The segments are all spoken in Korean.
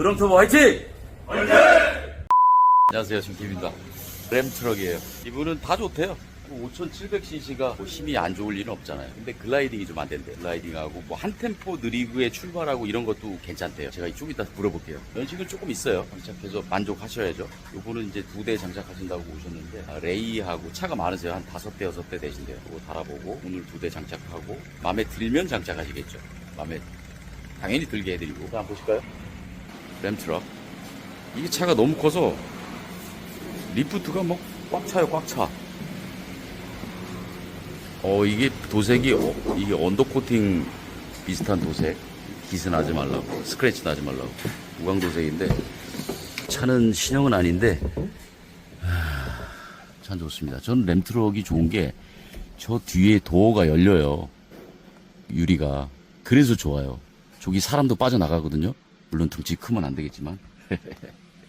드럼터보 화이팅! 안녕하세요, 신김입니다. 램트럭이에요. 이분은 다 좋대요. 5700cc가 뭐 힘이 안 좋을 일은 없잖아요. 근데 글라이딩이 좀 안 된대. 글라이딩하고 뭐 한 템포 느리게 출발하고 이런 것도 괜찮대요. 제가 좀 이따 물어볼게요. 연식은 조금 있어요. 장착해서 만족하셔야죠. 요거는 이제 두 대 장착하신다고 오셨는데 아, 레이하고 차가 많으세요. 한 다섯 대 여섯 대 되신대요. 그거 달아보고 오늘 두 대 장착하고 마음에 들면 장착하시겠죠. 마음에 당연히 들게 해드리고 한번 보실까요? 램트럭. 이게 차가 너무 커서 리프트가 뭐꽉 차요, 꽉 차. 어, 이게 도색이, 어, 이게 언더코팅 비슷한 도색. 기스 나지 말라고, 스크래치 나지 말라고. 무광 도색인데, 차는 신형은 아닌데, 하, 참 좋습니다. 저는 램트럭이 좋은 게, 저 뒤에 도어가 열려요. 유리가. 그래서 좋아요. 저기 사람도 빠져나가거든요. 물론 등치 크면 안 되겠지만.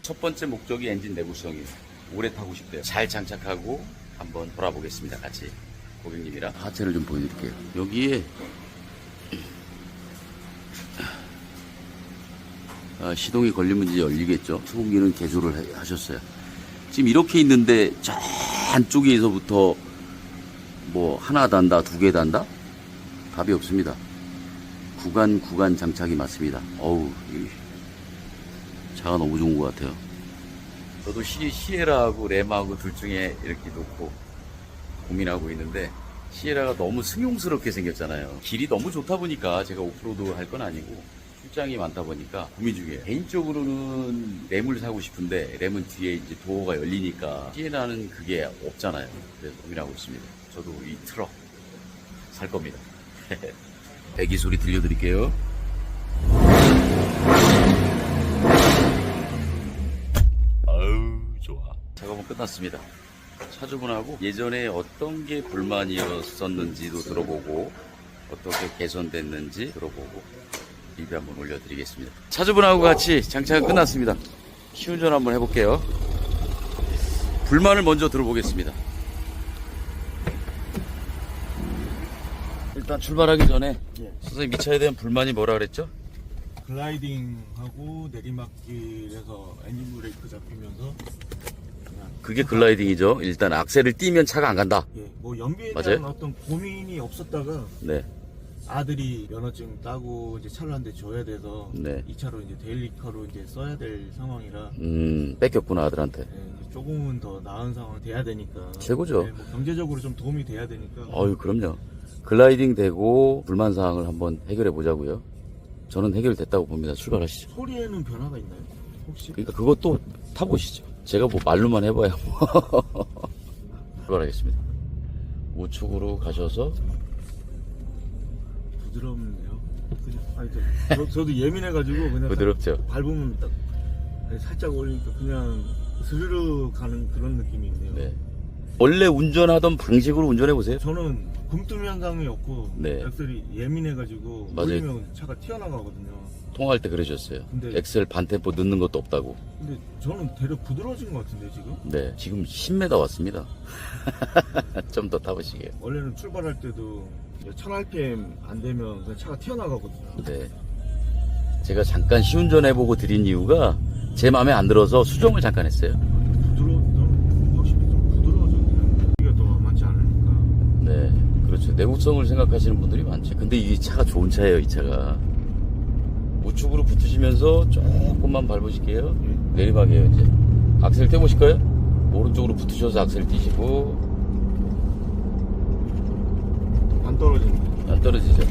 첫 번째 목적이 엔진 내구성이에요. 오래 타고 싶대요. 잘 장착하고 한번 돌아보겠습니다. 같이 고객님이랑 하체를 좀 보여드릴게요. 여기에 아, 시동이 걸리면 이제 열리겠죠. 소음기는 개조를 해- 하셨어요. 지금 이렇게 있는데 저 안쪽에서부터 뭐 하나 단다, 두 개 단다? 답이 없습니다. 구간 구간 장착이 맞습니다. 어우, 이 차가 너무 좋은 것 같아요. 저도 시, 시에라하고 램하고 둘 중에 이렇게 놓고 고민하고 있는데 시에라가 너무 승용스럽게 생겼잖아요. 길이 너무 좋다 보니까 제가 오프로드 할 건 아니고 출장이 많다 보니까 고민 중이에요. 개인적으로는 램을 사고 싶은데 램은 뒤에 이제 도어가 열리니까 시에라는 그게 없잖아요. 그래서 고민하고 있습니다. 저도 이 트럭 살 겁니다. 배기 소리 들려드릴게요. 아우 좋아. 작업은 끝났습니다. 차주분하고 예전에 어떤 게 불만이었었는지도 들어보고 어떻게 개선됐는지 들어보고 리뷰 한번 올려드리겠습니다. 차주분하고 같이 장착은 끝났습니다. 시운전 한번 해볼게요. 불만을 먼저 들어보겠습니다. 일단 출발하기 전에 예. 선생님 이 차에 대한 불만이 뭐라 그랬죠? 글라이딩하고 내리막길에서 엔진 브레이크 잡히면서 그게 글라이딩이죠. 일단 악셀을 띄면 차가 안 간다. 예, 뭐 연비에 맞아요? 대한 어떤 고민이 없었다가 네. 아들이 면허증 따고 이제 차를 한 대 줘야 돼서 네. 이 차로 이제 데일리카로 이제 써야 될 상황이라 음, 뺏겼구나, 아들한테. 예, 이제 조금은 더 나은 상황이 돼야 되니까 최고죠. 예, 뭐 경제적으로 좀 도움이 돼야 되니까 어유 그럼요. 글라이딩 되고 불만 사항을 한번 해결해 보자고요. 저는 해결됐다고 봅니다. 출발하시죠. 소리에는 변화가 있나요? 혹시 그러니까 그것도 타보시죠. 제가 뭐 말로만 해봐야 뭐. 출발하겠습니다. 우측으로 가셔서 부드럽네요. 그냥 아니 저, 저, 저도 예민해가지고 그냥 부드럽죠. 밟으면 딱 살짝 올리니까 그냥 스르르 가는 그런 느낌이 있네요. 네. 원래 운전하던 방식으로 운전해 보세요. 저는 굼뜸 현상이 없고 네. 엑셀이 예민해가지고 맞아요. 올리면 차가 튀어나가거든요. 통화할 때 그러셨어요. 근데- 엑셀 반템포 넣는 것도 없다고. 근데 저는 되려 부드러워진 것 같은데 지금? 네. 지금 10m 왔습니다. 좀 더 타보시게요. 원래는 출발할 때도 1000rpm 안 되면 그냥 차가 튀어나가거든요. 네. 제가 잠깐 시운전 해보고 드린 이유가 제 마음에 안 들어서 수정을 잠깐 했어요. 부드러워, 저는 확실히 좀 부드러워졌네요. 이게 더 많지 않으니까. 네. 그렇죠. 내구성을 생각하시는 분들이 많죠. 근데 이 차가 좋은 차예요, 이 차가. 우측으로 붙으시면서 조금만 밟으실게요. 내리막이에요, 이제. 악셀 떼보실까요? 오른쪽으로 붙으셔서 악셀 띄시고, 안 떨어지네. 안 떨어지죠.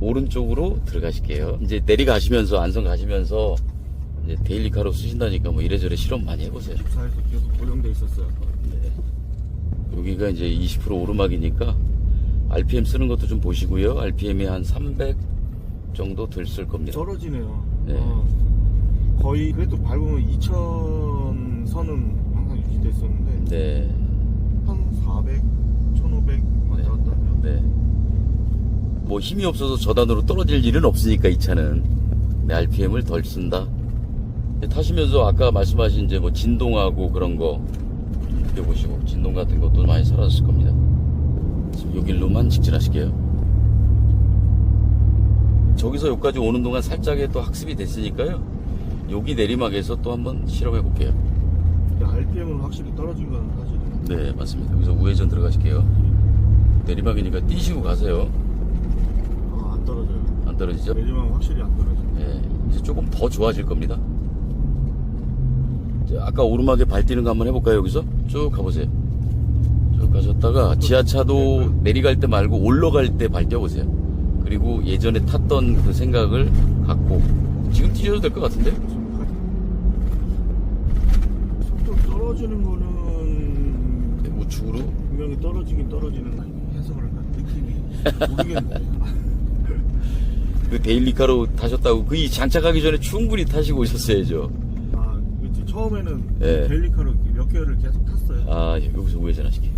오른쪽으로 들어가실게요. 이제 내리가시면서, 안성 가시면서, 이제 데일리카로 쓰신다니까 뭐 이래저래 실험 많이 해보세요. 차에서 계속 고정돼 있었어요. 네. 여기가 이제 20% 오르막이니까 RPM 쓰는 것도 좀 보시고요. RPM이 한 300 정도 들쓸 겁니다. 떨어지네요. 네. 어, 거의 그래도 밟으면 2000 선은 항상 유지됐었는데 네. 한 400, 1500 왔다 갔다 하면 네. 뭐 힘이 없어서 저단으로 떨어질 일은 없으니까 이 차는 네, RPM을 덜 쓴다. 네, 타시면서 아까 말씀하신 이제 뭐 진동하고 그런 거 느껴보시고 진동 같은 것도 많이 사라졌을 겁니다. 지금 요 길로만 직진하실게요. 저기서 여기까지 오는 동안 살짝의 또 학습이 됐으니까요. 여기 내리막에서 또 한번 실험해 볼게요. RPM은 확실히 떨어진 건 사실이에요. 네, 맞습니다. 여기서 우회전 들어가실게요. 내리막이니까 뛰시고 가세요. 아, 안 떨어져요. 안 떨어지죠? 내리막 확실히 안 떨어져요. 예, 이제 조금 더 좋아질 겁니다. 자, 아까 오르막에 발 뛰는 거 한번 해볼까요, 여기서? 쭉 가보세요. 쭉 가셨다가 지하차도 내려갈 때 말고 올라갈 때발 뛰어보세요. 그리고 예전에 탔던 그 생각을 갖고 지금 뛰셔도 될 것 같은데? 속도 떨어지는 거는 네, 우측으로. 분명히 떨어지긴 떨어지는 해석을 한 느낌이 모르겠는데. 그 데일리카로 타셨다고 그 장착하기 전에 충분히 타시고 오셨어야죠. 아, 그치. 처음에는 네. 델리카로 몇 개월을 계속 탔어요. 아, 예, 여기서 우회전 하실게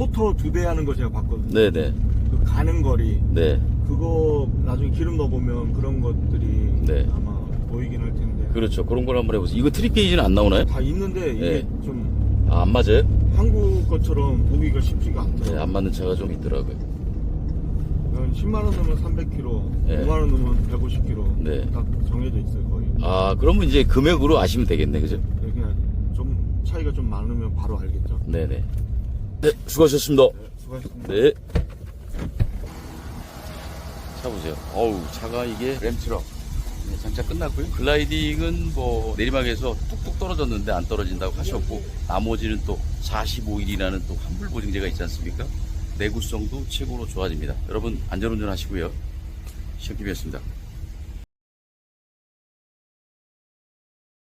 요. 포터 두대 하는 거 제가 봤거든요. 네네. 그 가는 거리. 네. 그거 나중에 기름 넣어보면 그런 것들이 네. 아마 보이긴 할 텐데. 그렇죠. 그런 걸 한번 해보세요. 이거 트립 게이지는 안 나오나요? 다 있는데 이게 네. 좀 아, 안 맞아요? 한국 것처럼 보기가 쉽지가 네, 않더라고요. 안 맞는 차가 좀 있더라고요. 10만 원 넣으면 300km, 네. 5만 원 넣으면 150km 네. 딱 정해져 있어요 거의. 아, 그러면 이제 금액으로 아시면 되겠네, 그죠? 네, 그냥 좀 차이가 좀 많으면 바로 알겠죠. 네네. 네, 수고하셨습니다. 네, 수고하셨습니다. 네. 차 보세요. 어우, 차가 이게 램트럭. 네, 장착 끝났고요. 글라이딩은 뭐 내리막에서 뚝뚝 떨어졌는데 안 떨어진다고 하셨고, 나머지는 또 45일이라는 또 환불 보증제가 있지 않습니까? 내구성도 최고로 좋아집니다. 여러분, 안전운전 하시고요. 시험팀이었습니다.